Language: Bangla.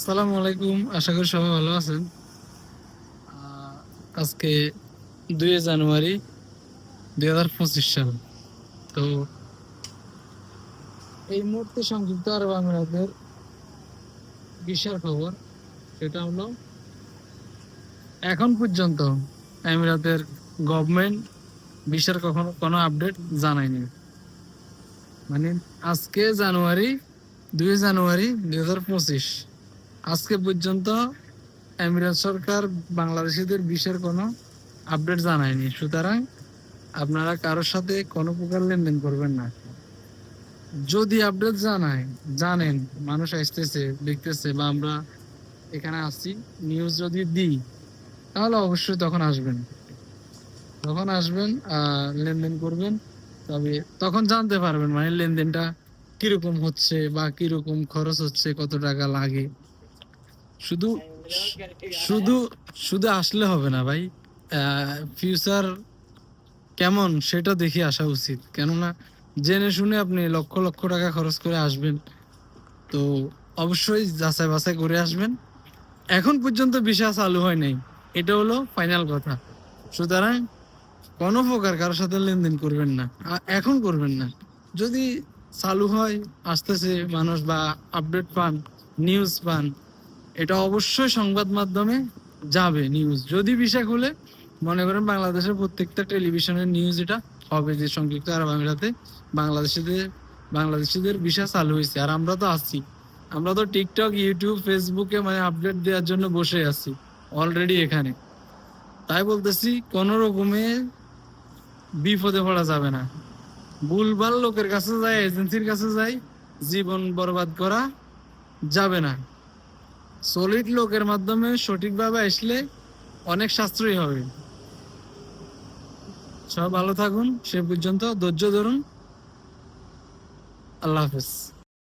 আসসালামু আলাইকুম, আশা করি সবাই ভালো আছেন। আজকে দুই জানুয়ারি দুই হাজার পঁচিশ সাল। তো এই মুহূর্তে সংযুক্ত আরব আমিরাতের বিশাল খবর, সেটা হলো এখন পর্যন্ত আমিরাতের গভর্নমেন্ট বিশ্বের কখনো কোনো আপডেট জানায়নি। মানে আজকে জানুয়ারি, দুই জানুয়ারি দুই হাজার পঁচিশ। আজকে পর্যন্ত আমিরাত সরকার বাংলাদেশিদের বিষয়ের কোনো আপডেট জানায়নি। সুতরাং আপনারা কারোর সাথে কোনো প্রকার লেনদেন করবেন না। যদি আপডেট জানায়, জানেন, মানুষ আসতেছে, দেখতেছে বা আমরা এখানে আসছি নিউজ যদি দিই, তাহলে অবশ্যই তখন আসবেন। তখন আসবেন লেনদেন করবেন, তবে তখন জানতে পারবেন মানে লেনদেনটা কীরকম হচ্ছে বা কীরকম খরচ হচ্ছে, কত টাকা লাগে। শুধু শুধু শুধু আসলে হবে না ভাই। ফিউচার কেমন সেটা দেখে আসা উচিত। কেননা জেনে শুনে আপনি লক্ষ লক্ষ টাকা খরচ করে আসবেন। তো অবশ্যই যাচাই বাছাই করে আসবেন। এখন পর্যন্ত ভিসা চালু হয় নাই। এটা হলো ফাইনাল কথা। সুতরাং কোনো প্রকার কারোর সাথে লেনদেন করবেন না। এখন করবেন না। যদি চালু হয়, আসতেছে মানুষ বা আপডেট পান নিউজ পান এটা অবশ্যই সংবাদ মাধ্যমে যাবে নিউজ যদি বিষয় খুলে মনে করেন বাংলাদেশের প্রত্যেকটা টেলিভিশনের নিউজ এটা হবে যে সংযুক্ত আরব আমিরাতে বাংলাদেশিদের বাংলাদেশিদের বিষয় চালু হয়েছে। আর আমরা তো আছি। আমরা তো টিকটক ইউটিউব ফেসবুকে মানে আপডেট দেওয়ার জন্য বসে আছি অলরেডি এখানে। তাই বলতেছি, কোন রকমে বিপদে পড়া যাবে না। ভুলভাল লোকের কাছে যায় এজেন্সির কাছে যায় জীবন বরবাদ করা যাবে না। সলিড লোকের মাধ্যমে সঠিকভাবে আসলে অনেক সাশ্রয়ী হবে। সব ভালো থাকুন, সে পর্যন্ত ধৈর্য ধরুন। আল্লাহ হাফেজ।